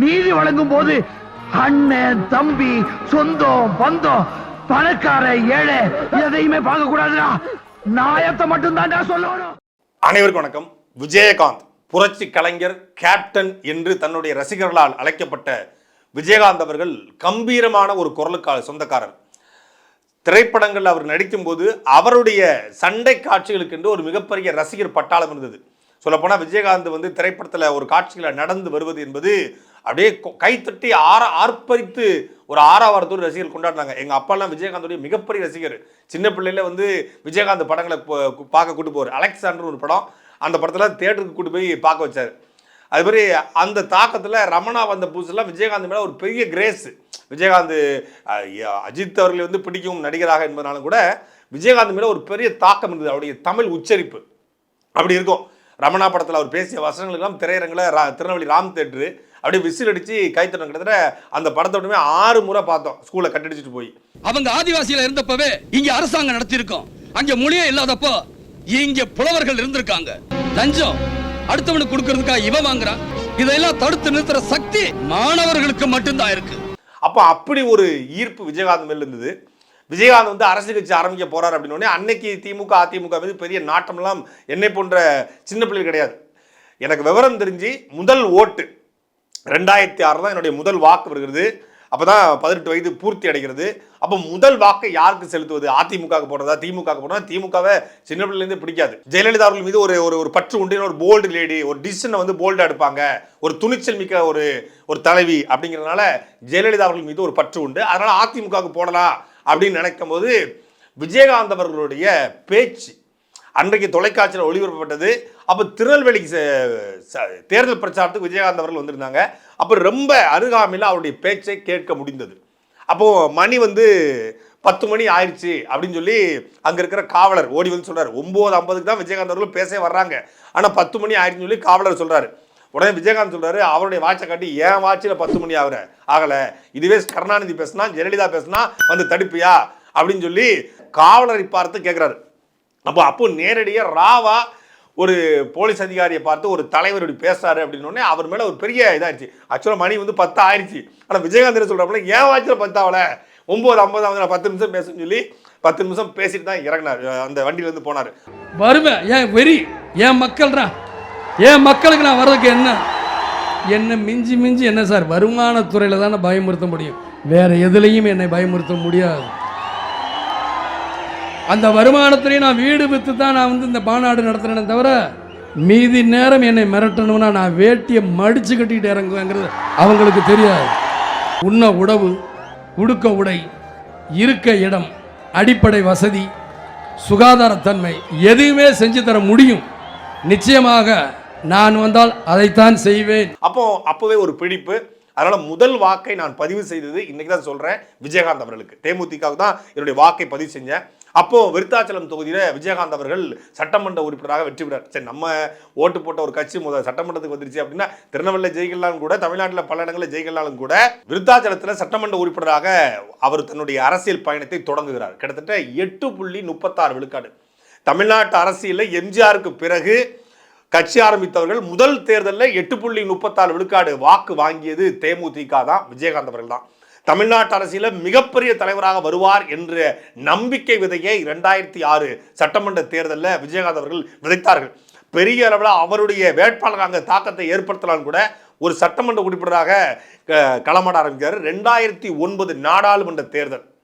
நீதி வழங்கும் போது அண்ணன் தம்பி சொந்தம் பந்தம் பணக்கார ஏழை எதையுமே பார்க்க கூடாதுடா நாயத்தை மட்டும் தான்டா சொல்லணும். அனைவருக்கும் வணக்கம். விஜயகாந்த் புரட்சி கலைஞர் கேப்டன் என்று தன்னுடைய ரசிகர்களால் அழைக்கப்பட்ட விஜயகாந்த் அவர்கள் கம்பீரமான ஒரு குரலுக்கு சொந்தக்காரர். திரைப்படங்கள் அவர் நடிக்கும்போது அவருடைய சண்டை காட்சிகளுக்கு என்று ஒரு மிகப்பெரிய ரசிகர் பட்டாளம் இருந்தது. சொல்லப்போனால் விஜயகாந்த் வந்து திரைப்படத்தில் ஒரு காட்சிகளை நடந்து வருவது என்பது அப்படியே கொ- கைத்தட்டி ஆற ஆர்ப்பரித்து ஒரு ஆறாவாரத்தோடு ரசிகர்கள் கொண்டாடினாங்க. எங்கள் அப்பாலாம் விஜயகாந்தோடைய மிகப்பெரிய ரசிகர். சின்ன பிள்ளையில வந்து விஜயகாந்த் படங்களை பார்க்க கூட்டு போவார். அலெக்சாண்டர் ஒரு படம். அந்த படத்தில் தேட்டருக்கு கூட்டு போய் பார்க்க வச்சார். அது மாதிரி அந்த தாக்கத்தில் ரமணா வந்த புதுசுலாம் விஜயகாந்த் மேலே ஒரு பெரிய கிரேஸ். விஜயகாந்த் அஜித் அவர்களை வந்து பிடிக்கும் நடிகராக என்பதனாலும் கூட விஜயகாந்த் மேலே ஒரு பெரிய தாக்கம் இருந்தது அவருடைய தமிழ் உச்சரிப்பு. அப்படி இருக்கும். ரமணா படத்தில் அவர் பேசிய வசனங்களுக்கெல்லாம் திரையரங்கில் ரா திருநெல்வேலி ராம் தேட்ரு அப்படியே விசில் அடித்து கைத்தட்டம் கிட்டத்தட்ட அந்த படத்தோடமே ஆறு முறை பார்த்தோம். ஸ்கூலில் கட்டடிச்சிட்டு போய். அவங்க ஆதிவாசியில இருந்தப்பவே இங்க அரசாங்கம் நடத்தியிருக்கோம். அங்க மொழியே இல்லாதப்போ இங்க புலவர்கள் இருந்திருக்காங்க. லஞ்சம் அடுத்தவனுக்கு கொடுக்கறதுக்கா இவன் வாங்குறான். இதெல்லாம் தடுத்து நிறுத்துற சக்தி மாணவர்களுக்கு மட்டும்தான் இருக்கு. அப்போ அப்படி ஒரு ஈர்ப்பு விஜயகாந்த் மேல இருந்தது. விஜயகாந்த் வந்து அரசியல் கட்சி ஆரம்பிக்க போறாரு அப்படின்னு உடனே அன்னைக்கு திமுக அதிமுக மீது பெரிய நாட்டமெல்லாம் என்னை போன்ற சின்ன பிள்ளைகள் கிடையாது. எனக்கு விவரம் தெரிஞ்சு முதல் ஓட்டு. ரெண்டாயிரத்தி ஆறு தான் என்னுடைய முதல் வாக்கு வருகிறது. அப்பதான் பதினெட்டு வயது பூர்த்தி அடைகிறது. அப்போ முதல் வாக்கை யாருக்கு செலுத்துவது? அதிமுக போடுறதா? திமுக போடுறதா? திமுகவை சின்ன பிள்ளைலேருந்து பிடிக்காது. ஜெயலலிதா அவர்கள் மீது ஒரு ஒரு ஒரு பற்று உண்டு. ஒரு போல்டு லேடி ஒரு டிசிஷனை வந்து போல்டாக எடுப்பாங்க. ஒரு துணிச்சல் மிக்க ஒரு ஒரு தலைவி அப்படிங்கிறதுனால ஜெயலலிதா அவர்கள் மீது ஒரு பற்று உண்டு. அதனால் அதிமுகவுக்கு போடலாம் அப்படின்னு நினைக்கும் போது விஜயகாந்த் அவர்களுடைய பேச்சு அன்றைக்கு தொலைக்காட்சியில் ஒளிபரப்பப்பட்டது. அப்போ திருநெல்வேலிக்கு ச- ச- தேர்தல் பிரச்சாரத்துக்கு விஜயகாந்த் அவர்கள் வந்திருந்தாங்க. அப்போ ரொம்ப அருகாமையில் அவருடைய பேச்சை கேட்க முடிந்தது. அப்போது மணி வந்து பத்து மணி ஆயிடுச்சு அப்படின்னு சொல்லி அங்கே இருக்கிற காவலர் ஓடி வந்து சொல்கிறார் ஒம்பது ஐம்பதுக்கு தான் விஜயகாந்த் அவர்கள் பேச வர்றாங்க. ஆனால் பத்து மணி ஆயிடுச்சுன்னு சொல்லி காவலர் சொல்கிறாரு உடனே விஜயகாந்த் சொல்கிறாரு அவருடைய வாட்சை காட்டி என் வாட்சில் பத்து மணி ஆகுற ஆகலை. இதுவே கருணாநிதி பேசுனா ஜெயலலிதா பேசுனா வந்து தடுப்பியா? அப்படின்னு சொல்லி காவலரை பார்த்து கேட்குறாரு அப்போ அப்போ நேரடியாக ராவா ஒரு போலீஸ் அதிகாரியை பார்த்து ஒரு தலைவர் இப்படி பேசுறாரு அப்படின்னு அவர் மேலே ஒரு பெரிய இதாகிடுச்சு ஆக்சுவலாக மணி வந்து பத்து ஆயிடுச்சு ஆனால் விஜயகாந்த் சொல்கிறப்பல ஏன் வாட்சில் பத்தாவல? ஒம்பது ஐம்பது ஐம்பது நான் பத்து நிமிஷம் பேசுன்னு சொல்லி பத்து நிமிஷம் பேசிட்டு தான் இறங்கினார். அந்த வண்டியிலேருந்து போனார். வருவேன். ஏன் வெறி? ஏன் மக்கள்ரா? ஏன் மக்களுக்கு நான் வர்றதுக்கு என்ன? என்ன மிஞ்சி மிஞ்சி என்ன சார் வருமானத்துறையில் தானே பயமுறுத்த முடியும். வேறு எதுலேயும் என்னை பயமுறுத்த முடியாது. அந்த வருமானத்திலேயே நான் வீடு விற்று தான் நான் வந்து இந்த மாநாடு நடத்துறேனே தவிர மீதி நேரம் என்னை மிரட்டணும்னா நான் வேட்டியை மடித்து கட்டிட்டு இறங்குவேங்கிறது அவங்களுக்கு தெரியாது. உண்ண உணவு உடுக்க உடை இருக்க இடம் அடிப்படை வசதி சுகாதாரத்தன்மை எதுவுமே செஞ்சு தர முடியும். நிச்சயமாக நான் வந்தால் அதைத்தான் செய்வேன். அப்போ அப்போவே ஒரு பிடிப்பு அதனால் முதல் வாக்கை நான் பதிவு செய்தது இன்றைக்கி தான் சொல்கிறேன் விஜயகாந்த் அவர்களுக்கு. தேமுதிகவுக்கு தான் என்னுடைய வாக்கை பதிவு செஞ்சேன். அப்போது விருத்தாச்சலம் தொகுதியில் விஜயகாந்த் அவர்கள் சட்டமன்ற உறுப்பினராக வெற்றி பெறார். சரி நம்ம ஓட்டு போட்ட ஒரு கட்சி முதல் சட்டமன்றத்துக்கு வந்துருச்சு அப்படின்னா திருநெல்வேலி ஜெயிக்கலாம் கூட தமிழ்நாட்டில் பல இடங்களில் ஜெயிக்கலாலும் கூட விருத்தாச்சலத்தில் சட்டமன்ற உறுப்பினராக அவர் தன்னுடைய அரசியல் பயணத்தை தொடங்குகிறார். கிட்டத்தட்ட எட்டு புள்ளி முப்பத்தாறு விழுக்காடு. தமிழ்நாட்டு அரசியலில் எம்ஜிஆருக்கு பிறகு கட்சி ஆரம்பித்தவர்கள் முதல் தேர்தலில் எட்டு புள்ளி முப்பத்தாறு விழுக்காடு வாக்கு வாங்கியது தேமுதிக தான் விஜயகாந்த் அவர்கள் தான் தமிழ்நாட்டு அரசியலில் மிகப்பெரிய தலைவராக வருவார் என்ற நம்பிக்கை விதையை இரண்டாயிரத்தி ஆறு சட்டமன்ற தேர்தலில் விஜயகாந்த் அவர்கள் விதைத்தார்கள். பெரிய அளவில் அவருடைய வேட்பாளர் அங்கே தாக்கத்தை ஏற்படுத்தலாம் கூட ஒரு சட்டமன்ற உறுப்பினராக க- களமாட ஆரம்பிக்கிறார். ரெண்டாயிரத்தி ஒன்பது நாடாளுமன்ற தேர்தல்.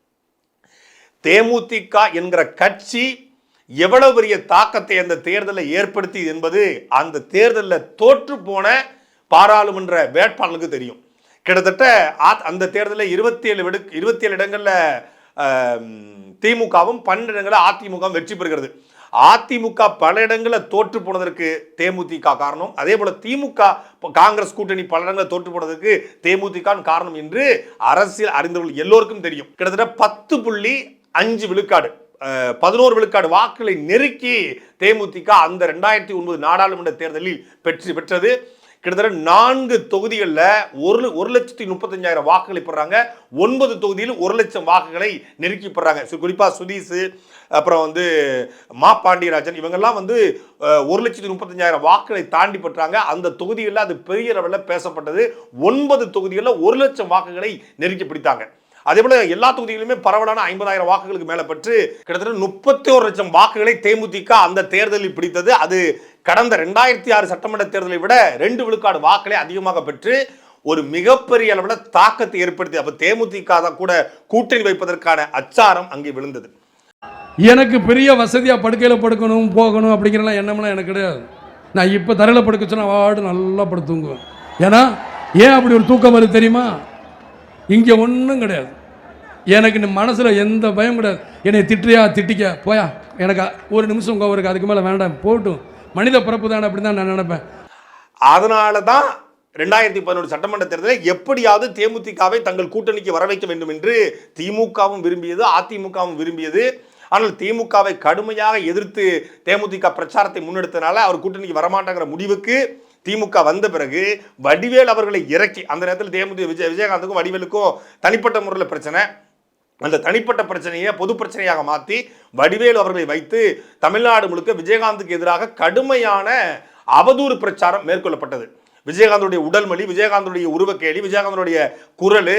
தேமுதிக என்கிற கட்சி எவ்வளவு பெரிய தாக்கத்தை அந்த தேர்தலை ஏற்படுத்தி என்பது அந்த தேர்தலில் தோற்று போன பாராளுமன்ற வேட்பாளர்களுக்கு தெரியும். கிட்டத்தட்ட அந்த தேர்தலில் இருபத்தி ஏழு விடு இருபத்தி ஏழு இடங்களில் திமுகவும் பன்னெண்டு இடங்களில் அதிமுகவும் வெற்றி பெறுகிறது. அதிமுக பல இடங்களில் தோற்று போனதற்கு தேமுதிக காரணம். அதே போல் திமுக காங்கிரஸ் கூட்டணி பல இடங்களில் தோற்று போனதற்கு தேமுதிக காரணம் என்று அரசியல் அறிந்தவர்கள் எல்லோருக்கும் தெரியும். கிட்டத்தட்ட பத்து புள்ளி அஞ்சு விழுக்காடு. பதினோரு விழுக்காடு வாக்குகளை நெருக்கி தேமுதிக அந்த ரெண்டாயிரத்தி ஒன்பது நாடாளுமன்ற தேர்தலில் பெற்று பெற்றது. கிட்டத்தட்ட நான்கு தொகுதிகளில் ஒரு ஒரு லட்சத்தி முப்பத்தஞ்சாயிரம் வாக்குகளை பெறாங்க. ஒன்பது தொகுதியில் ஒரு லட்சம் வாக்குகளை நெருக்கி பெறாங்க. குறிப்பாக குறிப்பா சுதீஷ் அப்புறம் வந்து மா பாண்டியராஜன் இவங்கெல்லாம் வந்து ஒரு லட்சத்தி முப்பத்தஞ்சாயிரம் வாக்குகளை தாண்டி பெற்றாங்க. அந்த தொகுதிகளில் அது பெரிய அளவில் பேசப்பட்டது. ஒன்பது தொகுதிகளில் ஒரு லட்சம் வாக்குகளை நெருக்கி பிடித்தாங்க. அதே போல எல்லா தொகுதிகளிலுமே பரவலான ஐம்பதாயிரம் வாக்குகளுக்கு மேல பெற்று கிட்டத்தட்ட முப்பத்தி ஒரு லட்சம் வாக்குகளை தேமுதிக அந்த தேர்தலில் பிடித்தது. அது கடந்த ரெண்டாயிரத்தி ஆறு சட்டமன்ற தேர்தலை விட ரெண்டு விழுக்காடு வாக்களை அதிகமாக பெற்று ஒரு மிகப்பெரிய அளவில் தாக்கத்தை ஏற்படுத்தி அப்போ தேமுதிக தான் கூட கூட்டணி வைப்பதற்கான அச்சாரம் அங்கே விழுந்தது. எனக்கு பெரிய வசதியாக படுக்கையில் படுக்கணும் போகணும் அப்படிங்கிறலாம் எண்ணம்லாம் எனக்கு கிடையாது. நான் இப்போ தரையில் படுக்க சொன்னா வாடு நல்லா படுத்து தூங்குவேன் ஏன்னா ஏன் அப்படி ஒரு தூக்கம் வருது தெரியுமா? இங்கே ஒன்றும் கிடையாது. எனக்கு இந்த மனசில் எந்த பயம் கிடையாது. என்னை திட்டுறியா திட்டிக்க போயா. எனக்கு ஒரு நிமிஷம் கோவருக்கு அதுக்கு மேலே வேண்டாம் போட்டும் மனித பிறப்பு தானே அப்படி தான் நான் நினைப்பேன். அதனால தான் ரெண்டாயிரத்தி பதினொன்று சட்டமன்ற தேர்தலில் எப்படியாவது தேமுதிகவை தங்கள் கூட்டணிக்கு வர வைக்க வேண்டும் என்று திமுகவும் விரும்பியது அதிமுகவும் விரும்பியது. ஆனால் திமுகவை கடுமையாக எதிர்த்து தேமுதிக பிரச்சாரத்தை முன்னெடுத்தனால அவர் கூட்டணிக்கு வரமாட்டேங்கிற முடிவுக்கு திமுக வந்த பிறகு வடிவேல் அவர்களை இறக்கி அந்த நேரத்தில் தேமுதிக விஜய் விஜயகாந்துக்கும் வடிவேலுக்கும் தனிப்பட்ட முறையில் பிரச்சனை. அந்த தனிப்பட்ட பிரச்சனையை பொது பிரச்சனையாக மாற்றி வடிவேலு அவர்களை வைத்து தமிழ்நாடு முழுக்க விஜயகாந்துக்கு எதிராக கடுமையான அவதூறு பிரச்சாரம் மேற்கொள்ளப்பட்டது. விஜயகாந்தனுடைய உடல்மொழி விஜயகாந்தனுடைய உருவக்கேலி விஜயகாந்தனுடைய குரல்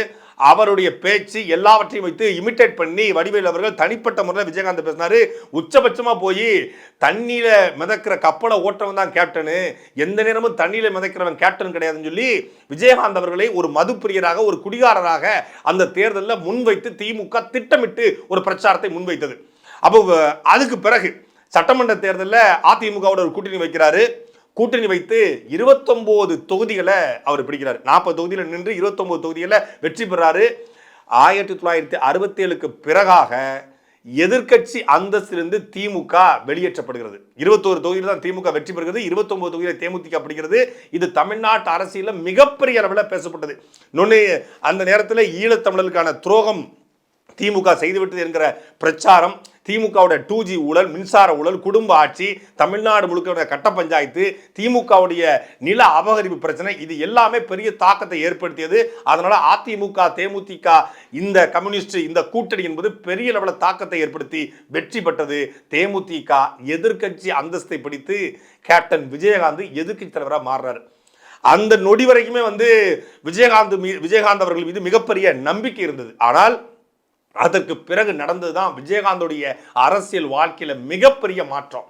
அவருடைய பேச்சு எல்லாவற்றையும் வைத்து இமிட்டேட் பண்ணி வடிவேலு அவர்கள் தனிப்பட்ட முறையில் விஜயகாந்த் பேசினாரு. உச்சபட்சமா போய் தண்ணியில மிதக்கிற கப்பலை ஓட்டுறவன் தான் கேப்டனு எந்த நேரமும் தண்ணியில மிதக்கிறவன் கேப்டன் கிடையாதுன்னு சொல்லி விஜயகாந்த் அவர்களை ஒரு மதுப்பிரியராக ஒரு குடிகாரராக அந்த தேர்தலில் முன்வைத்து திமுக திட்டமிட்டு ஒரு பிரச்சாரத்தை முன்வைத்தது. அப்போ அதுக்கு பிறகு சட்டமன்ற தேர்தலில் அதிமுகவோட ஒரு கூட்டணி வைக்கிறாரு. கூட்டணி வைத்து இருபத்தொம்போது தொகுதிகளை அவர் பிடிக்கிறார். நாற்பது தொகுதியில் நின்று இருபத்தொம்போது தொகுதிகளில் வெற்றி பெறாரு. ஆயிரத்தி தொள்ளாயிரத்தி அறுபத்தி ஏழுக்கு பிறகாக எதிர்க்கட்சி அந்தஸ்திலிருந்து திமுக வெளியேற்றப்படுகிறது. இருபத்தோரு தொகுதியில் தான் திமுக வெற்றி பெறுகிறது. இருபத்தொம்போது தொகுதியில் தேமுதிக பிடிக்கிறது. இது தமிழ்நாட்டு அரசியலில் மிகப்பெரிய அளவில் பேசப்பட்டது. நுண்ணு அந்த நேரத்தில் ஈழத்தமிழர்களுக்கான துரோகம் திமுக செய்துவிட்டது என்கிற பிரச்சாரம் திமுகவோட டூ ஜி ஊழல் மின்சார ஊழல் குடும்ப ஆட்சி தமிழ்நாடு முழுக்க கட்ட பஞ்சாயத்து திமுகவுடைய நில அபகரிப்பு பிரச்சனை இது எல்லாமே பெரிய தாக்கத்தை ஏற்படுத்தியது. அதனால் அதிமுக தேமுதிக இந்த கம்யூனிஸ்ட் இந்த கூட்டணி என்பது பெரிய லெவலில் தாக்கத்தை ஏற்படுத்தி வெற்றி பெற்றது. தேமுதிக எதிர்க்கட்சி அந்தஸ்தை பிடித்து கேப்டன் விஜயகாந்த் எதிர்கட்சி தலைவராக மாறுறாரு. அந்த நொடி வரைக்குமே வந்து விஜயகாந்த் மீ விஜயகாந்த் அவர்கள் மீது மிகப்பெரிய நம்பிக்கை இருந்தது. ஆனால் அதற்கு பிறகு நடந்தது தான் விஜயகாந்தோடைய அரசியல் வாழ்க்கையில் மிகப்பெரிய மாற்றம்.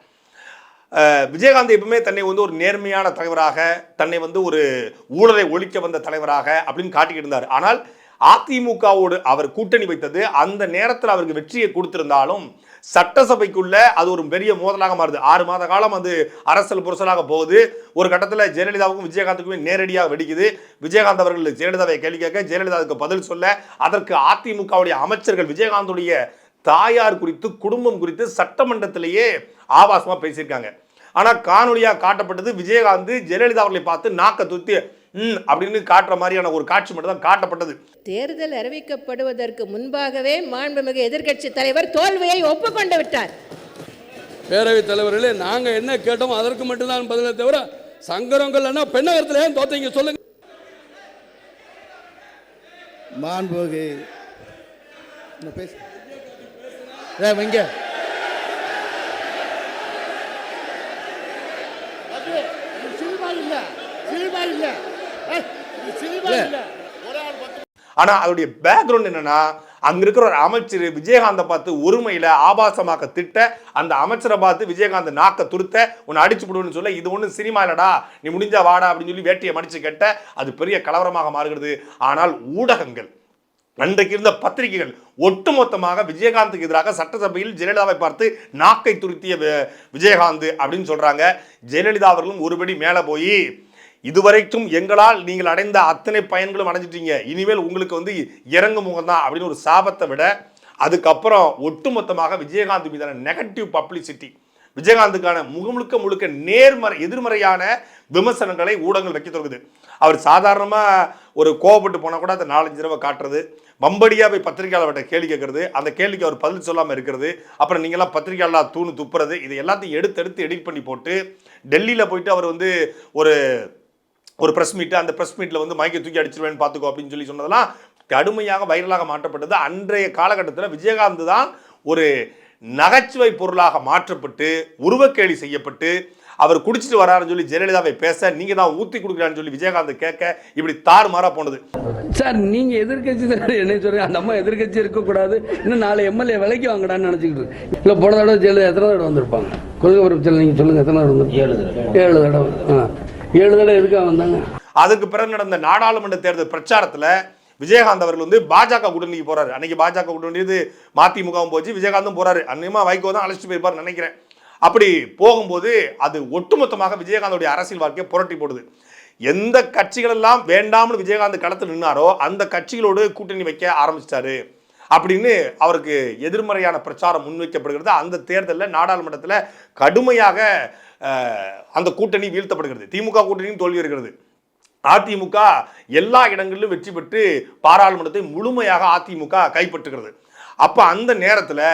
விஜயகாந்த் எப்பவுமே தன்னை வந்து ஒரு நேர்மையான தலைவராக தன்னை வந்து ஒரு ஊழலை ஒழிக்க வந்த தலைவராக அப்படின்னு காட்டிக்கிட்டு இருந்தார். ஆனால் அதிமுகவோடு அவர் கூட்டணி வைத்தது அந்த நேரத்தில் அவருக்கு வெற்றியை கொடுத்திருந்தாலும் சட்டசபைக்குள்ள அது ஒரு பெரிய மோதலாக மாறுது. ஆறு மாத காலம் அது அரசியல் புரசலாக போகுது. ஒரு கட்டத்தில் ஜெயலலிதாவுக்கும் விஜயகாந்துக்குமே நேரடியாக வெடிக்குது. விஜயகாந்த் அவர்கள் ஜெயலலிதாவை கேள்வி கேட்க ஜெயலலிதாவுக்கு பதில் சொல்ல அதற்கு அதிமுகவுடைய அமைச்சர்கள் விஜயகாந்துடைய தாயார் குறித்து குடும்பம் குறித்து சட்டமன்றத்திலேயே ஆபாசமாக பேசியிருக்காங்க. ஆனால் காணொலியாக காட்டப்பட்டது விஜயகாந்த் ஜெயலலிதா அவர்களை பார்த்து நாக்க துத்தி அப்படின்னு காட்டுற மாதிரியான ஒரு காட்சி மட்டும் தான் காட்டப்பட்டது. தேர்தல் அறிவிக்கப்படுவதற்கு முன்பாகவே மாண்புமிகு எதிர்க்கட்சி தலைவர் தோல்வியை ஒப்புக்கொண்டு விட்டார். பேரவைத் தலைவர்களே நாங்கள் என்ன கேட்டோமோ அதற்கு மட்டும்தான் பதிலை தவிர சங்கரங்கள்னா பெண்ணகரத்தில் ஏன் தோத்தீங்க சொல்லுங்க. மாண்புகு என்ன பேசு. ஏ வைங்க ஆனா அதோடைய பேக்ரவுண்ட் என்னன்னா அங்க இருக்கிற ஒரு அமைச்சர் விஜயகாந்தை பார்த்து ஒருமையில ஆபாசமாக்க திட்ட அந்த அமைச்சரை பார்த்து விஜயகாந்த் நாக்க துருத்த உன்னை அடிச்சு விடுவேன்னு சொல்ல இது ஒன்றும் சினிமா இல்லடா நீ முடிஞ்சா வாடா அப்படின்னு சொல்லி வேட்டியை மடிச்சு கேட்ட அது பெரிய கலவரமாக மாறுகிறது. ஆனால் ஊடகங்கள் அன்றைக்கு இருந்த பத்திரிகைகள் ஒட்டுமொத்தமாக விஜயகாந்துக்கு எதிராக சட்டசபையில் ஜெயலலிதாவை பார்த்து நாக்கை துருத்திய விஜயகாந்த் அப்படின்னு சொல்றாங்க. ஜெயலலிதா அவர்களும் ஒருபடி மேலே போய் இதுவரைக்கும் எங்களால் நீங்கள் அடைந்த அத்தனை பயன்களும் அடைஞ்சிட்டீங்க. இனிமேல் உங்களுக்கு வந்து இறங்கு முகம் தான் அப்படின்னு ஒரு சாபத்தை விட அதுக்கப்புறம் ஒட்டுமொத்தமாக விஜயகாந்த் மீதான நெகட்டிவ் பப்ளிசிட்டி விஜயகாந்துக்கான முழுக்க முழுக்க நேர்மறை எதிர்மறையான விமர்சனங்களை ஊடகங்கள் வைக்க தொடங்குது. அவர் சாதாரணமாக ஒரு கோவப்பட்டு போனால் கூட அதை நாலஞ்சு தடவை காட்டுறது வம்படியாக போய் பத்திரிகையாளர்கிட்ட கேள்வி கேட்கறது அந்த கேள்விக்கு அவர் பதில் சொல்லாமல் இருக்கிறது அப்புறம் நீங்களாம் பத்திரிகையாளர் தூணு துப்புறது இது எல்லாத்தையும் எடுத்து எடுத்து எடிட் பண்ணி போட்டு டெல்லியில் போயிட்டு அவர் வந்து ஒரு ஒரு ப்ரெஸ் மீட் அந்த ப்ரெஸ் மீட்டில் வந்து மைக்கை தூக்கி அடிச்சிருவேன்னு பார்த்துக்கோ அப்படின்னு சொல்லி சொன்னதெல்லாம் கடுமையாக வைரலாக மாற்றப்பட்டது. அன்றைய காலகட்டத்தில் விஜயகாந்த் தான் ஒரு நகைச்சுவை பொருளாக மாற்றப்பட்டு உருவக்கேலி செய்யப்பட்டு அவர் குடிச்சிட்டு வராருன்னு சொல்லி ஜெயலலிதாவை பேச நீங்க தான் ஊத்தி கொடுக்குறான்னு சொல்லி விஜயகாந்த் கேட்க இப்படி தாறுமாறா போனது. சார் நீங்க எதிர்கட்சி என்ன சொல்றீங்க அந்த அம்மா எதிர்கட்சி இருக்கக்கூடாது. இன்னும் நாலு எம்எல்ஏ விலைக்கு வாங்கடான்னு நினைச்சுக்கிட்டு. இல்ல போன தடவை ஜெயலலிதா எத்தனை தடவை வந்திருப்பாங்க? கொள்கை பரப்பிச்சல் நீங்க சொல்லுங்க எத்தனை தடவை வந்து ஏழு தடவை. ஏழு தடவை. ஆ. ஏழு தடவை எதுக்காக வந்தாங்க? அதுக்கு பிறகு நடந்த நாடாளுமன்ற தேர்தல் பிரச்சாரத்தில் விஜயகாந்த் அவர்கள் வந்து பாஜக கூட்டணிக்கு போறாரு. அன்னைக்கு பாஜக கூட்டணி மதிமுகவும் போச்சு விஜயகாந்தும் போறாரு. அன்னியமா வைகோ தான் அழைச்சிட்டு போயிருப்பாரு நினைக்கிறேன். அப்படி போகும்போது அது ஒட்டுமொத்தமாக விஜயகாந்தோடைய அரசியல் வாழ்க்கையை புரட்டி போடுது. எந்த கட்சிகள் எல்லாம் வேண்டாம்னு விஜயகாந்த் களத்தில் நின்னாரோ அந்த கட்சிகளோடு கூட்டணி வைக்க ஆரம்பிச்சிட்டாரு அப்படின்னு அவருக்கு எதிர்மறையான பிரச்சாரம் முன்வைக்கப்படுகிறது. அந்த தேர்தலில் நாடாளுமன்றத்தில் கடுமையாக அந்த கூட்டணி வீழ்த்தப்படுகிறது. திமுக கூட்டணியும் தோல்வி இருக்கிறது அதிமுக எல்லா இடங்களிலும் வெற்றி பெற்று பாராளுமன்றத்தை முழுமையாக அதிமுக கைப்பற்றுகிறது. அப்போ அந்த நேரத்தில்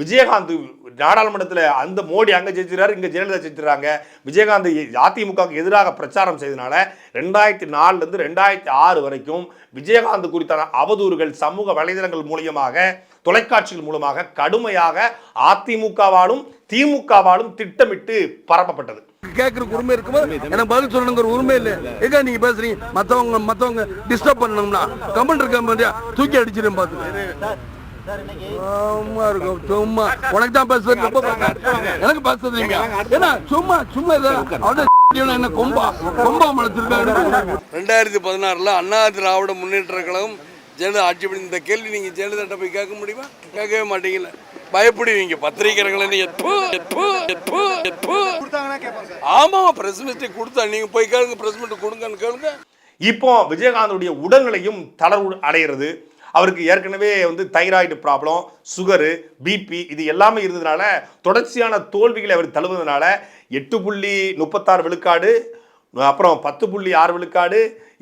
விஜயகாந்த் நாடாளுமன்றத்தில் அந்த மோடி அங்கே ஜெயிச்சிருக்காரு இங்கே ஜெயலலிதா ஜெயிச்சிருக்காங்க. விஜயகாந்த் அதிமுகவுக்கு எதிராக பிரச்சாரம் செய்தனால ரெண்டாயிரத்தி நாலுலேருந்து ரெண்டாயிரத்தி ஆறு வரைக்கும் விஜயகாந்த் குறித்தான அவதூறுகள் சமூக வலைதளங்கள் மூலியமாக தொலைக்காட்சிகள் மூலமாக கடுமையாக அதிமுகவாலும் திமுகவாலும் திட்டமிட்டு பரப்பப்பட்டது. கேட்கறதுக்கு உரிமை இருக்கும்போது எனக்கு பதில் சொல்லணுங்கிற உரிமை இல்லை. எங்க நீங்க பேசுறீங்க? மத்தவங்க மத்தவங்க டிஸ்டர்ப் பண்ணணும்னா கமெண்ட் இருக்க மாதிரியா? தூக்கி அடிச்சிடும் பார்த்து சும்மா இருக்கும் சும்மா. உனக்கு தான் பேசுறது ரொம்ப. எனக்கு பேசுறீங்க ஏன்னா சும்மா சும்மா இதை அவன் என்ன கொம்பா? கொம்பா மலைச்சிருக்காரு. ரெண்டாயிரத்தி பதினாறுல அண்ணா திராவிட முன்னேற்ற கழகம் ஜெயலலிதா ஆட்சி பண்ணி இந்த கேள்வி நீங்க ஜெயலலிதா போய் கேட்க முடியுமா? கேட்கவே மாட்டீங்கல்ல. பயப்படுவீங்க பத்திரிகைகளை நீங்க ப்பு, ப்பு, ப்பு, ப்பு. ஆமா பிரஸ் மீட் கொடுத்தா நீங்க போய் கேளுங்க பிரஸ் மீட் கொடுங்கன்னு கேளுங்க. இப்போ விஜயகாந்துடைய உடல்நிலையும் தளர்வு அடைகிறது. அவருக்கு ஏற்கனவே வந்து தைராய்டு ப்ராப்ளம் சுகரு பிபி இது எல்லாமே இருந்ததுனால தொடர்ச்சியான தோல்விகளை அவர் தழுவுனதுனால எட்டு புள்ளி முப்பத்தாறு விழுக்காடு அப்புறம் பத்து புள்ளி ஆறு விழுக்காடு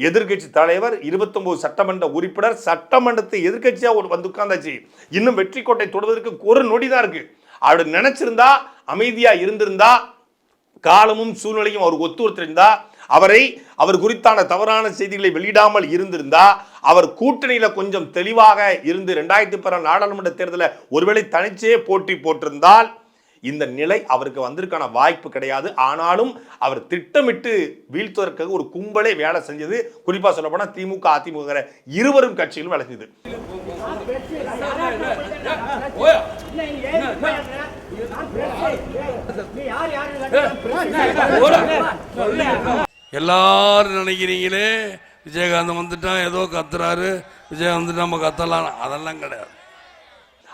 எதிர்க்கட்சி தலைவர் இருபத்தொம்போது சட்டமன்ற உறுப்பினர் சட்டமன்றத்தை எதிர்க்கட்சியாக ஒரு வந்து உட்கார்ந்தாச்சு. இன்னும் வெற்றி கோட்டை தொடுவதற்கு ஒரு நொடி தான் இருக்கு. அவர் நினைச்சிருந்தா அமைதியாக இருந்திருந்தா காலமும் சூழ்நிலையும் அவர் ஒத்துழைத்திருந்தா அவரை அவர் குறித்தான தவறான செய்திகளை வெளியிடாமல் இருந்திருந்தா அவர் கூட்டணியில் கொஞ்சம் தெளிவாக இருந்து ரெண்டாயிரத்தி பதினாறு நாடாளுமன்ற தேர்தலில் ஒருவேளை தனிச்சே போட்டி போட்டிருந்தால் இந்த நிலை அவருக்கு வந்திருக்கான வாய்ப்பு கிடையாது. ஆனாலும் அவர் திட்டமிட்டு வீழ்த்துவதற்காக ஒரு கும்பலே வேலை செஞ்சது. குறிப்பா சொல்லப்போனால் திமுக அதிமுக இருவரும் கட்சிகளும் வேலை செஞ்சது எல்லாரும் நினைக்கிறீங்களே? விஜயகாந்த் வந்துட்டான் ஏதோ கத்துறாரு. விஜயகாந்த் நம்ம கத்தலாம் அதெல்லாம் கிடையாது.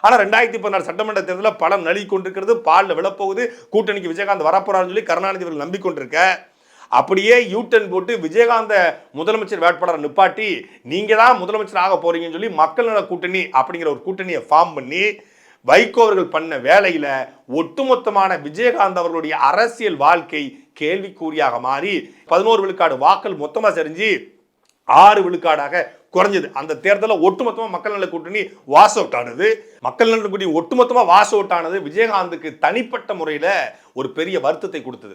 ஆனால் ரெண்டாயிரத்தி பதினாறு சட்டமன்ற தேர்தலில் பணம் நழுவி கொண்டிருக்கிறது பாலில் விழப்போகுது கூட்டணிக்கு விஜயகாந்த் வரப்போறாருன்னு சொல்லி கருணாநிதி அவர்கள் நம்பிக்கொண்டிருக்க. அப்படியே யூட்டன் போட்டு விஜயகாந்த முதலமைச்சர் வேட்பாளரை நிப்பாட்டி நீங்கள் தான் முதலமைச்சர் ஆக போறீங்கன்னு சொல்லி மக்கள் நல கூட்டணி அப்படிங்கிற ஒரு கூட்டணியை ஃபார்ம் பண்ணி வைகோ அவர்கள் பண்ண வேலையில் ஒட்டுமொத்தமான விஜயகாந்த் அவர்களுடைய அரசியல் வாழ்க்கை கேள்விக்குறியாக மாறி பதினோரு விழுக்காடு வாக்கள் மொத்தமாக செறிஞ்சு ஆறு விழுக்காடாக குறைஞ்சது. அந்த தேர்தலில் ஒட்டுமொத்தமாக மக்கள் நல கூட்டணி வாஸ் அவுட் ஆனது. மக்கள் நல கூட்டணி ஒட்டுமொத்தமாக வாஸ் அவுட் ஆனது விஜயகாந்துக்கு தனிப்பட்ட முறையில் ஒரு பெரிய வருத்தத்தை கொடுத்தது.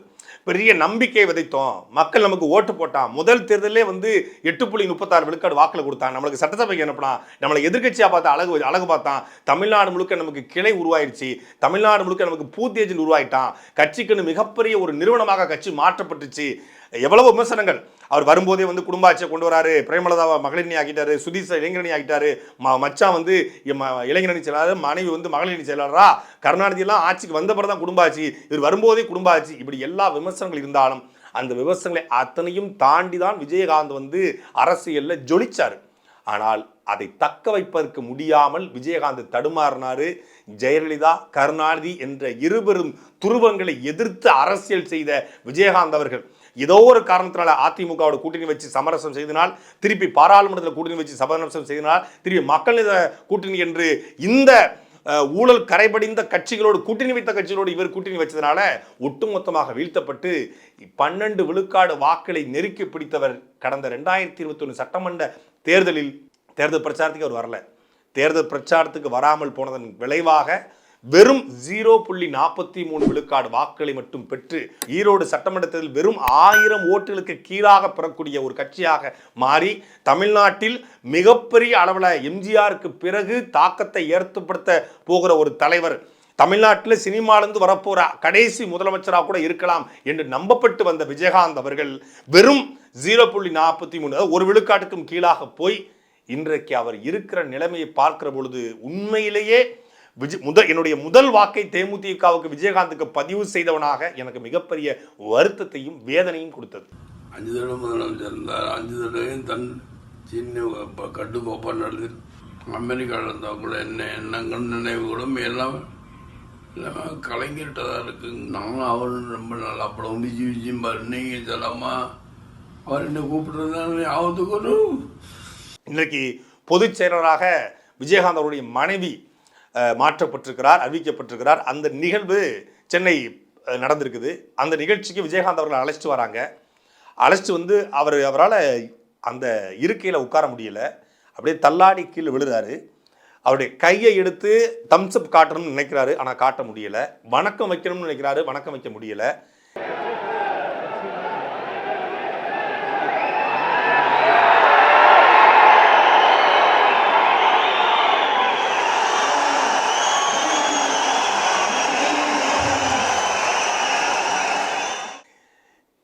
பெரிய நம்பிக்கை விதைத்தோம். மக்கள் நமக்கு ஓட்டு போட்டான். முதல் தேர்தலே வந்து எட்டு புள்ளி முப்பத்தாறு விழுக்காடு வாக்கில் கொடுத்தான். நம்மளுக்கு சட்டசபைக்கு அனுப்பினான் நம்மளை எதிர்க்கட்சியாக பார்த்து அழகு அழகு பார்த்தான். தமிழ்நாடு முழுக்க நமக்கு கிளை உருவாயிருச்சு. தமிழ்நாடு முழுக்க நமக்கு பூத் உருவாயிட்டான். கட்சிக்குன்னு மிகப்பெரிய ஒரு நிறுவனமாக கட்சி மாற்றப்பட்டுச்சு. எவ்வளவு விமர்சனங்கள். அவர் வரும்போதே வந்து குடும்ப ஆட்சியை கொண்டு வராரு. பிரேமலதாவை மகளிரணி ஆக்கிட்டாரு. சுதீஷ் இளைஞரணி ஆக்கிட்டாரு. ம மச்சான் வந்து ம- இளைஞரணி செயலாளர் மனைவி வந்து மகளிரணி செயலாளரா? கருணாநிதி எல்லாம் ஆட்சிக்கு வந்த பிறகு தான் குடும்ப ஆட்சி இவர் வரும்போதே குடும்ப ஆட்சி இப்படி எல்லா விமர்சனங்கள் இருந்தாலும் அந்த விமர்சனங்களை அத்தனையும் தாண்டி தான் விஜயகாந்த் வந்து அரசியலில் ஜொலிச்சார். ஆனால் அதை தக்க வைப்பதற்கு முடியாமல் விஜயகாந்த் தடுமாறினாரு. ஜெயலலிதா கருணாநிதி என்ற இருபெரும் துருவங்களை எதிர்த்து அரசியல் செய்த விஜயகாந்த் அவர்கள். ஏதோ ஒரு காரணத்தினால அதிமுகவோட கூட்டணி வச்சு சமரசம் செய்தனால் திருப்பி பாராளுமன்றத்தில் கூட்டணி வச்சு சமரசம் செய்தனால் திருப்பி மக்கள் கூட்டணி என்று இந்த ஊழல் கரைபடிந்த கட்சிகளோடு கூட்டணி வைத்த கட்சிகளோடு இவர் கூட்டணி வச்சதுனால ஒட்டுமொத்தமாக வீழ்த்தப்பட்டு பன்னெண்டு விழுக்காடு வாக்களை நெருக்கி பிடித்தவர் கடந்த ரெண்டாயிரத்தி இருபத்தி சட்டமன்ற தேர்தலில் தேர்தல் பிரச்சாரத்துக்கு அவர் வரல. தேர்தல் பிரச்சாரத்துக்கு வராமல் போனதன் விளைவாக வெறும் ஜீரோ புள்ளி நாற்பத்தி மூணு விழுக்காடு வாக்குகளை மட்டும் பெற்று ஈரோடு சட்டமன்றத்தில் வெறும் ஆயிரம் ஓட்டுகளுக்கு கீழாக பெறக்கூடிய ஒரு கட்சியாக மாறி தமிழ்நாட்டில் மிகப்பெரிய அளவில் எம்ஜிஆருக்கு பிறகு தாக்கத்தை ஏற்படுத்த போகிற ஒரு தலைவர் தமிழ்நாட்டில் சினிமாலேருந்து வரப்போகிற கடைசி முதலமைச்சராக கூட இருக்கலாம் என்று நம்பப்பட்டு வந்த விஜயகாந்த் அவர்கள் வெறும் ஜீரோ புள்ளி நாற்பத்தி மூணு ஒரு விழுக்காட்டுக்கும் கீழாக போய் இன்றைக்கு அவர் இருக்கிற நிலைமையை பார்க்கிற பொழுது உண்மையிலேயே விஜய் முதல் என்னுடைய முதல் வாக்கை தேமுதிகவுக்கு விஜயகாந்துக்கு பதிவு செய்தவனாக எனக்கு மிகப்பெரிய வருத்தத்தையும் வேதனையும் கொடுத்தது. அஞ்சு தடவை முதலமைச்சர் இருந்தார் அஞ்சு தடவையும் தன் சின்ன கட்டுக்கோப்பாக நடந்து அமெரிக்காவில் இருந்தால் கூட என்ன எண்ணங்கள் நினைவுகளும் எல்லாம் கலைஞர்கிட்ட தான் இருக்கு. நானும் அவரும் ரொம்ப நல்லா படம். விஜி விஜிம்பார் நீங்கள் சொல்லாமா அவர் என்ன கூப்பிடுறது ஆபத்துக்கு ஒரு இன்றைக்கு பொதுச் செயலராக விஜயகாந்த் அவருடைய மனைவி மாற்றப்பட்டிருக்கிறார் அறிவிக்கப்பட்டிருக்கிறார். அந்த நிகழ்வு சென்னை நடந்திருக்குது. அந்த நிகழ்ச்சிக்கு விஜயகாந்த் அவர்கள் அழைச்சிட்டு வராங்க. அழைச்சிட்டு வந்து அவர் அவரால் அந்த இருக்கையில் உட்கார முடியல. அப்படியே தள்ளாடி கீழே விழுறாரு. அவருடைய கையை எடுத்து தம்ஸ்அப் காட்டணும்னு நினைக்கிறாரு. ஆனால் காட்ட முடியலை. வணக்கம் வைக்கணும்னு நினைக்கிறாரு. வணக்கம் வைக்க முடியலை.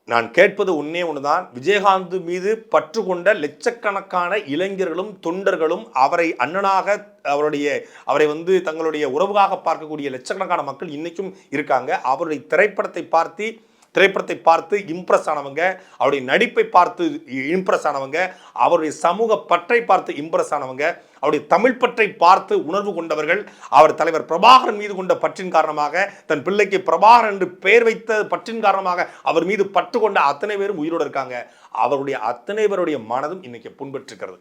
நான் கேட்பது உன்னே ஒன்றுதான் விஜயகாந்த் மீது பற்று கொண்ட லட்சக்கணக்கான இளைஞர்களும் தொண்டர்களும் அவரை அண்ணனாக அவருடைய அவரை வந்து தங்களுடைய உறவுகாக பார்க்கக்கூடிய லட்சக்கணக்கான மக்கள் இன்னைக்கும் இருக்காங்க. அவருடைய திரைப்படத்தை பார்த்து திரைப்படத்தை பார்த்து இம்ப்ரெஸ் ஆனவங்க அவருடைய நடிப்பை பார்த்து இம்ப்ரெஸ் ஆனவங்க அவருடைய சமூக பற்றை பார்த்து இம்ப்ரெஸ் ஆனவங்க அவருடைய தமிழ் பற்றை பார்த்து உணர்வு கொண்டவர்கள் அவர் தலைவர் பிரபாகரன் மீது கொண்ட பற்றின் காரணமாக தன் பிள்ளைக்கு பிரபாகரன் என்று பெயர் வைத்த பற்றின் காரணமாக அவர் மீது பற்று கொண்ட அத்தனை பேரும் உயிரோடு இருக்காங்க. அவருடைய அத்தனை பேருடைய மனதும் இன்னைக்கு புண்பற்றிருக்கிறது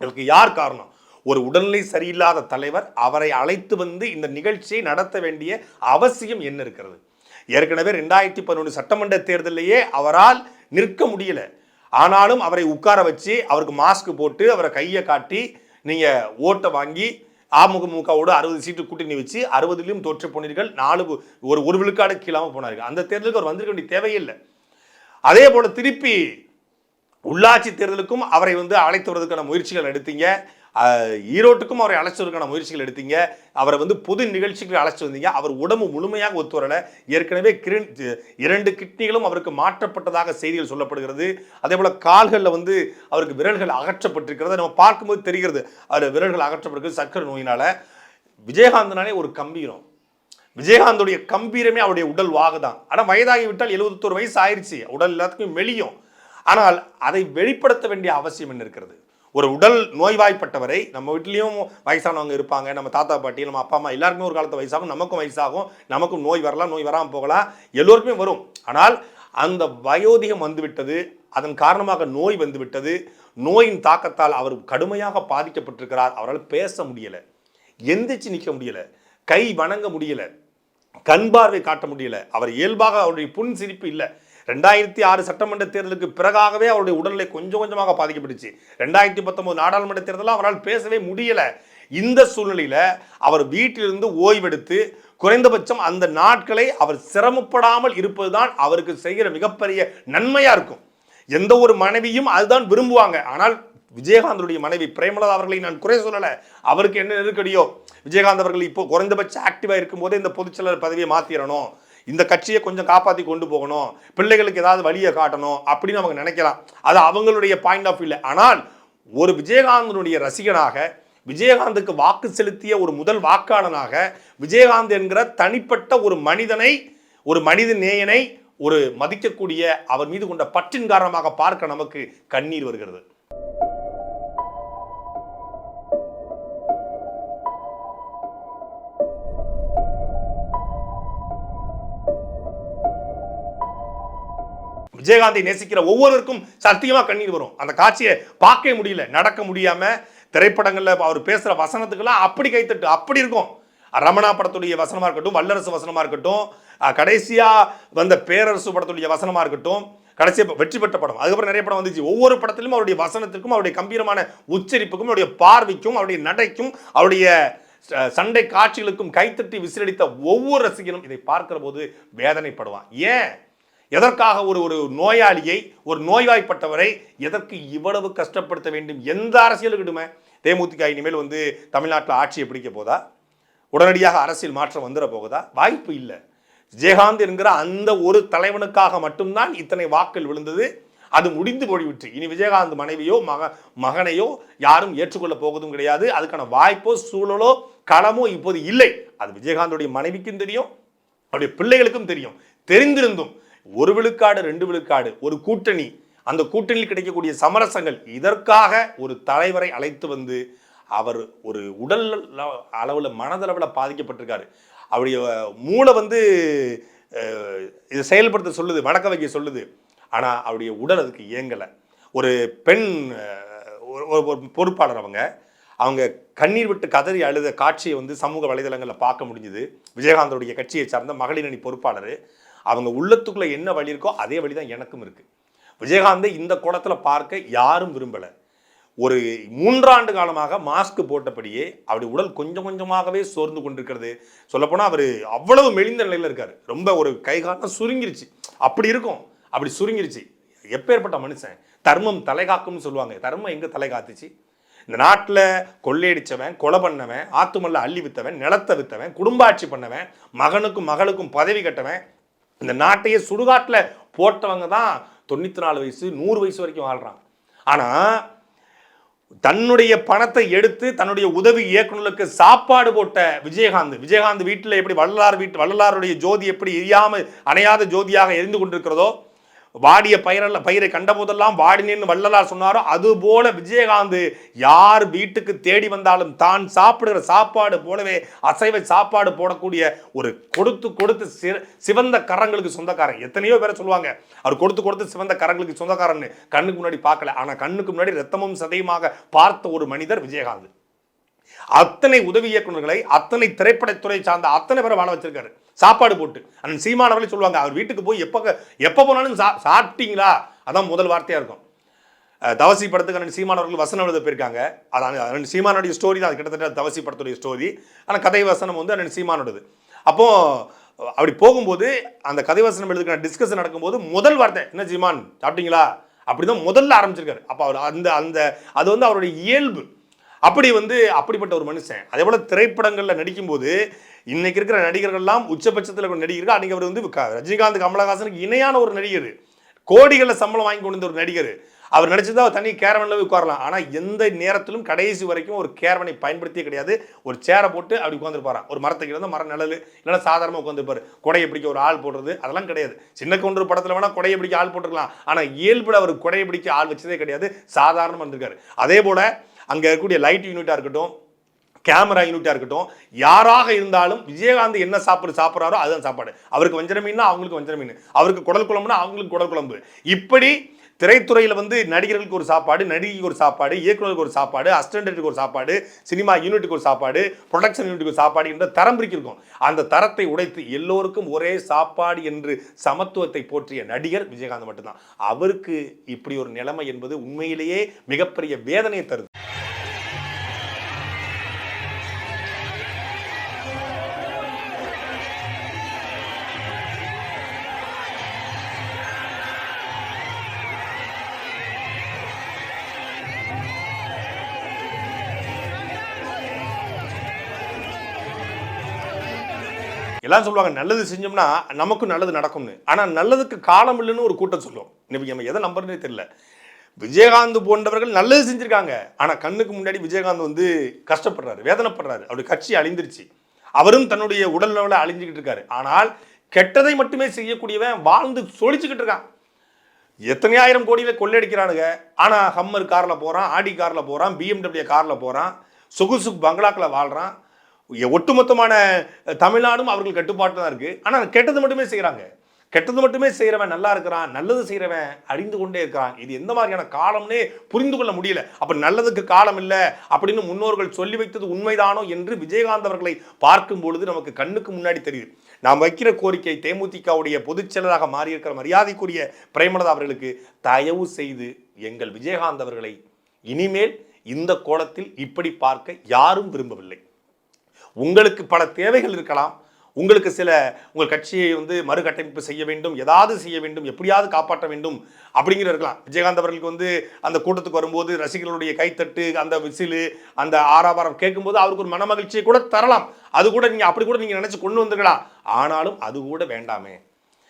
இதற்கு யார் காரணம்? ஒரு உடல்நிலை சரியில்லாத தலைவர் அவரை அழைத்து வந்து இந்த நிகழ்ச்சியை நடத்த வேண்டிய அவசியம் என்ன இருக்கிறது? ஏற்கனவே ரெண்டாயிரத்தி பதினொன்று சட்டமன்ற தேர்தலிலேயே அவரால் நிற்க முடியல. ஆனாலும் அவரை உட்கார வச்சு அவருக்கு மாஸ்க் போட்டு அவரை கையை காட்டி நீங்கள் ஓட்டை வாங்கி அமமுகவோடு அறுபது சீட்டு கூட்டணி வச்சு அறுபதுலையும் தோற்று போனீர்கள். நாலு ஒரு ஒரு விழுக்காடு கீழாமல் போனார்கள் அந்த தேர்தலுக்கு அவர் வந்திருக்க வேண்டிய தேவையில்லை அதே போல் திருப்பி உள்ளாட்சி தேர்தலுக்கும் அவரை வந்து அழைத்து வருவதற்கான முயற்சிகள் எடுத்தீங்க. ஈரோட்டுக்கும் அவரை அழைச்சு முயற்சிகள் எடுத்தீங்க. அவரை வந்து பொது நிகழ்ச்சிக்கு அழைச்சி வந்தீங்க. அவர் உடம்பு முழுமையாக ஒத்து வரலை. ஏற்கனவே கிரின் இரண்டு கிட்னிகளும் அவருக்கு மாற்றப்பட்டதாக செய்திகள் சொல்லப்படுகிறது. அதே போல் கால்களில் வந்து அவருக்கு விரல்கள் அகற்றப்பட்டிருக்கிறது. நம்ம பார்க்கும்போது தெரிகிறது அவர் விரல்கள் அகற்றப்பட்டிருக்கிறது சர்க்கரை நோயினால். விஜயகாந்தனாலே ஒரு கம்பீரம். விஜயகாந்தோடைய கம்பீரமே அவருடைய உடல் வாகு தான் ஆனால் வயதாகிவிட்டால் எழுபத்தோரு வயசு ஆயிடுச்சு உடல் எல்லாத்துக்கும் மெலியும். ஆனால் அதை வெளிப்படுத்த வேண்டிய அவசியம் என்ன இருக்கிறது? ஒரு உடல் நோய்வாய்ப்பட்டவரை நம்ம வீட்லேயும் வயசானவங்க இருப்பாங்க நம்ம தாத்தா பாட்டி நம்ம அப்பா அம்மா எல்லாருக்குமே ஒரு காலத்து வயசாகும் நமக்கும் வயசாகும் நமக்கும் நோய் வரலாம் நோய் வராமல் போகலாம் எல்லோருக்குமே வரும். ஆனால் அந்த வயோதிகம் வந்துவிட்டது அதன் காரணமாக நோய் வந்துவிட்டது நோயின் தாக்கத்தால் அவர் கடுமையாக பாதிக்கப்பட்டிருக்கிறார் அவரால் பேச முடியலை எந்திரிச்சு நிற்க முடியல கை வணங்க முடியலை கண் பார்வை காட்ட முடியல அவர் இயல்பாக அவருடைய புன் சிரிப்பு இல்லை. ரெண்டாயிரத்தி ஆறு சட்டமன்ற தேர்தலுக்கு பிறகாகவே அவருடைய உடல்நிலை கொஞ்சம் கொஞ்சமாக பாதிக்கப்பட்டுச்சு. ரெண்டாயிரத்தி பத்தொன்பது நாடாளுமன்ற தேர்தலில் அவரால் பேசவே முடியலை. இந்த சூழ்நிலையில் அவர் வீட்டிலிருந்து ஓய்வெடுத்து குறைந்தபட்சம் அந்த நாட்களை அவர் சிரமப்படாமல் இருப்பதுதான் அவருக்கு செய்கிற மிகப்பெரிய நன்மையாக இருக்கும். எந்த ஒரு மனைவியும் அதுதான் விரும்புவாங்க. ஆனால் விஜயகாந்தனுடைய மனைவி பிரேமலதா அவர்களை நான் குறை சொல்லலை. அவருக்கு என்ன நெருக்கடியோ? விஜயகாந்த் அவர்கள் இப்போ குறைந்தபட்ச ஆக்டிவாக இருக்கும்போதே இந்த பொதுச்செயலர் பதவியை மாற்றிடணும் இந்த கட்சியை கொஞ்சம் காப்பாற்றி கொண்டு போகணும். பிள்ளைகளுக்கு ஏதாவது வழியை காட்டணும் அப்படின்னு அவங்க நினைக்கலாம். அது அவங்களுடைய பாயிண்ட் ஆஃப் வியூல ஆனால் ஒரு விஜயகாந்தனுடைய ரசிகனாக விஜயகாந்துக்கு வாக்கு செலுத்திய ஒரு முதல் வாக்காளனாக விஜயகாந்த் என்கிற தனிப்பட்ட ஒரு மனிதனை ஒரு மனித நேயனை ஒரு மதிக்கக்கூடிய அவர் மீது கொண்ட பற்றின் காரணமாக பார்க்க நமக்கு கண்ணீர் வருகிறது. விஜயகாந்தை நேசிக்கிற ஒவ்வொருவருக்கும் சத்தியமாக கண்ணீர் வரும். அந்த காட்சியை பார்க்கவே முடியல. நடக்க முடியாம திரைப்படங்களில் அவர் பேசுகிற வசனத்துக்கெல்லாம் அப்படி கைத்தட்டு அப்படி இருக்கும். ரமணா படத்துடைய வசனமாக இருக்கட்டும் வல்லரசு வசனமாக இருக்கட்டும் கடைசியாக வந்த பேரரசு படத்துடைய வசனமாக இருக்கட்டும் கடைசியாக வெற்றி பெற்ற படம். அதுக்கப்புறம் நிறைய படம் வந்துச்சு. ஒவ்வொரு படத்திலும் அவருடைய வசனத்திற்கும் அவருடைய கம்பீரமான உச்சரிப்புக்கும் அவருடைய பார்வைக்கும் அவருடைய நடைக்கும் அவருடைய சண்டை காட்சிகளுக்கும் கைத்தட்டி விசிலடித்த ஒவ்வொரு ரசிகனும் இதை பார்க்கிற போது வேதனைப்படுவான். ஏன்? எதற்காக ஒரு ஒரு நோயாளியை ஒரு நோய்வாய்ப்பட்டவரை எதற்கு இவ்வளவு கஷ்டப்படுத்த வேண்டும்? எந்த அரசியலுக்கிட்டுமே தேமுதிக இனிமேல் வந்து தமிழ்நாட்டில் ஆட்சியை பிடிக்க போதா? உடனடியாக அரசியல் மாற்றம் வந்துட போகுதா? வாய்ப்பு இல்லை. ஜெயகாந்த் என்கிற அந்த ஒரு தலைவனுக்காக மட்டும்தான் இத்தனை வாக்கள் விழுந்தது. அது முடிந்து போய்விட்டு. இனி விஜயகாந்த் மனைவியோ மக மகனையோ யாரும் ஏற்றுக்கொள்ள போவதும் கிடையாது. அதுக்கான வாய்ப்போ சூழலோ களமோ இப்போது இல்லை. அது விஜயகாந்தோடைய மனைவிக்கும் தெரியும். அவருடைய பிள்ளைகளுக்கும் தெரியும். தெரிந்திருந்தும் ஒரு விழுக்காடு ரெண்டு விழுக்காடு ஒரு கூட்டணி அந்த கூட்டணியில் கிடைக்கக்கூடிய சமரசங்கள் இதற்காக ஒரு தலைவரை அழைத்து வந்து அவர் ஒரு உடல் அளவில் மனதளவில் பாதிக்கப்பட்டிருக்காரு. அவருடைய மூளை வந்து இதை செயல்படுத்த சொல்லுது வணக்க வைக்க சொல்லுது. ஆனால் அவருடைய உடல் அதுக்கு இயங்கலை. ஒரு பெண் ஒரு ஒரு- பொறுப்பாளர் அவங்க. அவங்க கண்ணீர் விட்டு கதறி அழுத காட்சியை வந்து சமூக வலைதளங்களில் பார்க்க முடிஞ்சுது. விஜயகாந்தருடைய கட்சியை சார்ந்த மகளிர் அணி பொறுப்பாளர். அவங்க உள்ளத்துக்குள்ள என்ன வழி இருக்கோ அதே வழி தான் எனக்கும் இருக்குது விஜயகாந்தை இந்த கோலத்தில் பார்க்க யாரும் விரும்பலை. ஒரு மூன்றாண்டு காலமாக மாஸ்க் போட்டபடியே அவருடைய உடல் கொஞ்சம் கொஞ்சமாகவே சோர்ந்து கொண்டிருக்கிறது. சொல்லப்போனால் அவர் அவ்வளவு மெலிந்த நிலையில் இருக்கார். ரொம்ப ஒரு கைகாலம் சுருங்கிருச்சு. அப்படி இருக்கும். அப்படி சுருங்கிருச்சு. எப்பேற்பட்ட மனுஷன்? தர்மம் தலை காக்கும்னு சொல்லுவாங்க. தர்மம் எங்கே தலை காத்துச்சு? இந்த நாட்டில் கொள்ளையடிச்சவன் கொலை பண்ணவன் ஆத்துமல்ல அள்ளி வித்தவன் நிலத்தை வித்தவன் குடும்ப ஆட்சி பண்ணவன் மகனுக்கும் மகளுக்கும் பதவி கட்டவன் இந்த நாட்டையே சுடுகாட்டில் போட்டவங்க தான் தொண்ணூற்றி நாலு வயசு நூறு வயசு வரைக்கும் வாழ்கிறாங்க ஆனால் தன்னுடைய பணத்தை எடுத்து தன்னுடைய உதவி இயக்குநர்களுக்கு சாப்பாடு போட்ட விஜயகாந்த் விஜயகாந்த் வீட்டில் எப்படி வள்ளலார் வீட்டு வள்ளலாருடைய ஜோதி எப்படி எரியாமல் அணையாத ஜோதியாக எரிந்து கொண்டிருக்கிறதோ வாடிய பயிரல்ல பயிரை கண்ட போதெல்லாம் வாடினேன்னு வள்ளலார் சொன்னாரோ அதுபோல விஜயகாந்த் யார் வீட்டுக்கு தேடி வந்தாலும் தான் சாப்பிடுகிற சாப்பாடு போலவே அசைவ சாப்பாடு போடக்கூடிய ஒரு கொடுத்து கொடுத்து சிவந்த கரங்களுக்கு சொந்தக்காரன். எத்தனையோ பேரை சொல்லுவாங்க அவர் கொடுத்து கொடுத்து சிவந்த கரங்களுக்கு சொந்தக்காரன்னு. கண்ணுக்கு முன்னாடி பார்க்கல. ஆனால் கண்ணுக்கு முன்னாடி ரத்தமும் சதையுமாக பார்த்த ஒரு மனிதர் விஜயகாந்த். அத்தனை உதவி இயக்குநர்களை அத்தனை திரைப்படத்துறை சார்ந்த அத்தனை பேரை வாழ வச்சிருக்காரு. சாப்பாடு போட்டு. அந்த சீமானவர்களே சொல்லுவாங்க அவர் வீட்டுக்கு போய் எப்போ எப்போ போனாலும் சா சாப்பிட்டீங்களா? அதான் முதல் வார்த்தையாக இருக்கும். தவசி படத்துக்கு அண்ணன் சீமானவர்கள் வசனம் எழுத போயிருக்காங்க. அதான் அண்ணன் சீமானுடைய ஸ்டோரி தான். அது கிட்டத்தட்ட தவசி படத்துடைய ஸ்டோரி ஆனால் கதை வசனம் வந்து அண்ணன் சீமானோடது அப்போ அப்படி போகும்போது அந்த கதை வசனம் எழுதுக்கிற டிஸ்கஷன் நடக்கும்போது முதல் வார்த்தை என்ன சீமான் சாப்பிட்டீங்களா? அப்படி தான் முதல்ல ஆரம்பிச்சிருக்காரு. அப்போ அவர் அந்த அந்த அது வந்து அவருடைய இயல்பு. அப்படி வந்து அப்படிப்பட்ட ஒரு மனுஷன். அதே போல் திரைப்படங்களில் நடிக்கும்போது இன்னைக்கு இருக்கிற நடிகர்கள்லாம் உச்சபட்சத்தில் நடிகர்கள் அன்றைக்கி அவர் வந்து ரஜினிகாந்த் கமலஹாசனுக்கு இணையான ஒரு நடிகர். கோடிகளில் சம்பளம் வாங்கி கொண்டு வந்த ஒரு நடிகர். அவர் நடிச்சதா தனி கேரவனில் போய் உட்காரலாம். ஆனால் எந்த நேரத்திலும் கடைசி வரைக்கும் ஒரு கேரவனை பயன்படுத்தியே கிடையாது. ஒரு சேரை போட்டு அப்படி உட்காந்துருப்பாராம் ஒரு மரத்துக்கு இருந்தால் மர நிழல் இல்லைன்னா சாதாரணமாக உட்காந்துருப்பாரு கொடையை பிடிக்க ஒரு ஆள் போடுறது அதெல்லாம் கிடையாது. சின்ன கொண்டு படத்தில் வேணால் கொடையை பிடிக்க ஆள் போட்டுருக்கலாம். ஆனால் இயல்பில் அவர் கொடையை பிடிக்க ஆள் வச்சதே கிடையாது. சாதாரணமாக இருந்திருக்காரு. அதே போல் அங்கே இருக்கக்கூடிய லைட் யூனிட்டாக இருக்கட்டும் கேமரா யூனிட்டாக இருக்கட்டும் யாராக இருந்தாலும் விஜயகாந்த் என்ன சாப்பிடு சாப்பிட்றாரோ அதுதான் சாப்பாடு. அவருக்கு வஞ்சர மீன்னா அவங்களுக்கு வஞ்சர மீன். அவருக்கு குடல் குழம்புனா அவங்களுக்கு குடல் குழம்பு. இப்படி திரைத்துறையில் வந்து நடிகர்களுக்கு ஒரு சாப்பாடு நடிகைக்கு ஒரு சாப்பாடு இயக்குநருக்கு ஒரு சாப்பாடு அசிஸ்டண்ட்டுக்கு ஒரு சாப்பாடு சினிமா யூனிட்டுக்கு ஒரு சாப்பாடு ப்ரொடக்ஷன் யூனிட்டுக்கு ஒரு சாப்பாடு என்ற தரம் பிரிக்கிருக்கும். அந்த தரத்தை உடைத்து எல்லோருக்கும் ஒரே சாப்பாடு என்று சமத்துவத்தை போற்றிய நடிகர் விஜயகாந்த் மட்டும்தான். அவருக்கு இப்படி ஒரு நிலைமை என்பது உண்மையிலேயே மிகப்பெரிய வேதனையை தருது. எல்லாம் சொல்லுவாங்க நல்லது செஞ்சோம்னா நமக்கும் நல்லது நடக்கும்னு. ஆனால் நல்லதுக்கு காலம் இல்லைன்னு ஒரு கூட்டம் சொல்லும் இன்னைக்கு நம்ம எதை நம்புறதே தெரியல. விஜயகாந்த் போன்றவர்கள் நல்லது செஞ்சுருக்காங்க. ஆனால் கண்ணுக்கு முன்னாடி விஜயகாந்த் வந்து கஷ்டப்படுறாரு வேதனைப்படுறாரு. அவருடைய கட்சி அழிந்துருச்சு அவரும் தன்னுடைய உடல் லெவலில் அழிஞ்சுக்கிட்டு இருக்காரு. ஆனால் கெட்டதை மட்டுமே செய்யக்கூடியவன் வாழ்ந்து சொலிச்சுக்கிட்டு இருக்கான். எத்தனை ஆயிரம் கோடியில் கொள்ளையடிக்கிறானுங்க. ஆனால் ஹம்மர் காரில் போகிறான் ஆடி காரில் போகிறான் பிஎம்டபிள்யூ காரில் போகிறான் சொகுசு பங்களாக்கில் வாழ்கிறான் ஒட்டுமொத்தமான தமிழ்நாடும் அவர்கள் கட்டுப்பாட்டு தான் இருக்குது ஆனால் கெட்டது மட்டுமே செய்கிறாங்க கெட்டது மட்டுமே செய்கிறவன் நல்லா இருக்கிறான் நல்லது செய்கிறவன் அழிந்து கொண்டே இருக்கிறான். இது எந்த மாதிரியான காலம்னே புரிந்து கொள்ள முடியல. அப்போ நல்லதுக்கு காலம் இல்லை அப்படின்னு முன்னோர்கள் சொல்லி வைத்தது உண்மைதானோ என்று விஜயகாந்த் அவர்களை பார்க்கும் பொழுது நமக்கு கண்ணுக்கு முன்னாடி தெரியுது. நாம் வைக்கிற கோரிக்கை தேமுதிகவுடைய பொதுச் செயலராக மாறியிருக்கிற மரியாதைக்குரிய பிரேமலதா அவர்களுக்கு தயவு செய்து எங்கள் விஜயகாந்த் அவர்களை இனிமேல் இந்த கோலத்தில் இப்படி பார்க்க யாரும் விரும்பவில்லை. உங்களுக்கு பல தேவைகள் இருக்கலாம். உங்களுக்கு சில உங்கள் கட்சியை வந்து மறுகட்டமைப்பு செய்ய வேண்டும் ஏதாவது செய்ய வேண்டும் எப்படியாவது காப்பாற்ற வேண்டும் அப்படிங்கிற இருக்கலாம். விஜயகாந்த் அவர்களுக்கு வந்து அந்த கூட்டத்துக்கு வரும்போது ரசிகர்களுடைய கைத்தட்டு அந்த விசிலு அந்த ஆராபாரம் கேட்கும்போது அவருக்கு ஒரு மனமகிழ்ச்சியை கூட தரலாம். அது கூட நீங்கள் அப்படி கூட நீங்கள் நினச்சி கொண்டு வந்துக்கலாம். ஆனாலும் அது கூட வேண்டாமே.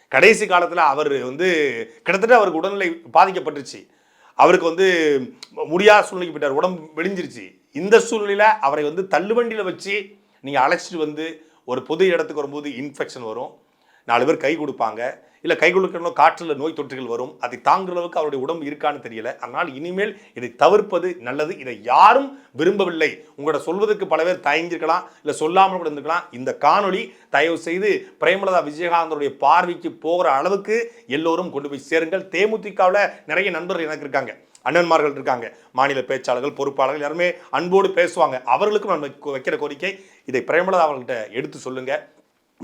கடைசி காலத்தில் அவர் வந்து கிட்டத்தட்ட அவருக்கு உடல்நிலை பாதிக்கப்பட்டுருச்சு. அவருக்கு வந்து முடியாத சூழ்நிலைக்கு போயிட்டார். உடம்பு வெடிஞ்சிருச்சு. இந்த சூழ்நிலையில் அவரை வந்து தள்ளுவண்டியில் வச்சு நீங்கள் அழைச்சிட்டு வந்து ஒரு பொது இடத்துக்கு வரும்போது இன்ஃபெக்ஷன் வரும். நாலு பேர் கை கொடுப்பாங்க. இல்லை கை கொடுக்கணும் காற்றில் நோய் தொற்றுகள் வரும். அதை தாங்குற அளவுக்கு அவருடைய உடம்பு இருக்கான்னு தெரியல. அதனால் இனிமேல் இதை தவிர்ப்பது நல்லது. இதை யாரும் விரும்பவில்லை. உங்களோட சொல்வதற்கு பல பேர் தயங்கிருக்கலாம் இல்லை சொல்லாமல் கூட இருந்துக்கலாம் இந்த காணொளி தயவு செய்து பிரேமலதா விஜயகாந்தனுடைய பார்வைக்கு போகிற அளவுக்கு எல்லோரும் கொண்டு போய் சேருங்கள். தேமுதிகவில் நிறைய நண்பர்கள் எனக்கு இருக்காங்க. அண்ணன்மார்கள் இருக்காங்க. மாநில பேச்சாளர்கள் பொறுப்பாளர்கள் எல்லாருமே அன்போடு பேசுவாங்க. அவர்களுக்கும் நான் வைக்கிற கோரிக்கை இதை பிரேமலதா அவர்கள்ட்ட எடுத்து சொல்லுங்க.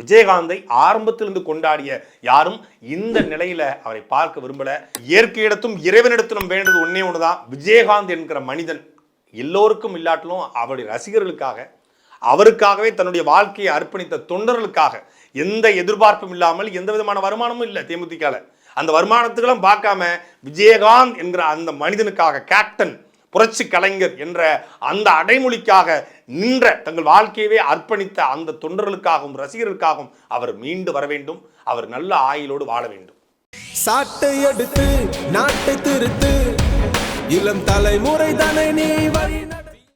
விஜயகாந்தை ஆரம்பத்திலிருந்து கொண்டாடிய யாரும் இந்த நிலையில அவரை பார்க்க விரும்பல. இயற்கையிடத்தும் இறைவனிடத்திலும் வேண்டது ஒன்னே ஒன்றுதான் விஜயகாந்த் என்கிற மனிதன் எல்லோருக்கும் இல்லாட்டிலும் அவருடைய ரசிகர்களுக்காக அவருக்காகவே தன்னுடைய வாழ்க்கையை அர்ப்பணித்த தொண்டர்களுக்காக எந்த எதிர்பார்ப்பும் இல்லாமல் எந்த விதமான வருமானமும் இல்லை தேமுதிகால அந்த வருமானத்துக்கெல்லாம் பார்க்காம விஜயகாந்த் என்கிற அந்த மனிதனுக்காக கேப்டன் புரட்சி கலைஞர் என்ற அந்த அடைமொழிக்காக நின்ற தங்கள் வாழ்க்கையவே அர்ப்பணித்த அந்த தொண்டர்களுக்காகவும் ரசிகர்களுக்காகவும் அவர் மீண்டு வர வேண்டும். அவர் நல்ல ஆயுளோடு வாழ வேண்டும். சாட்டை எடுத்து நாட்டை திருத்து. இளம் தலைமுறை தானே நீ வழி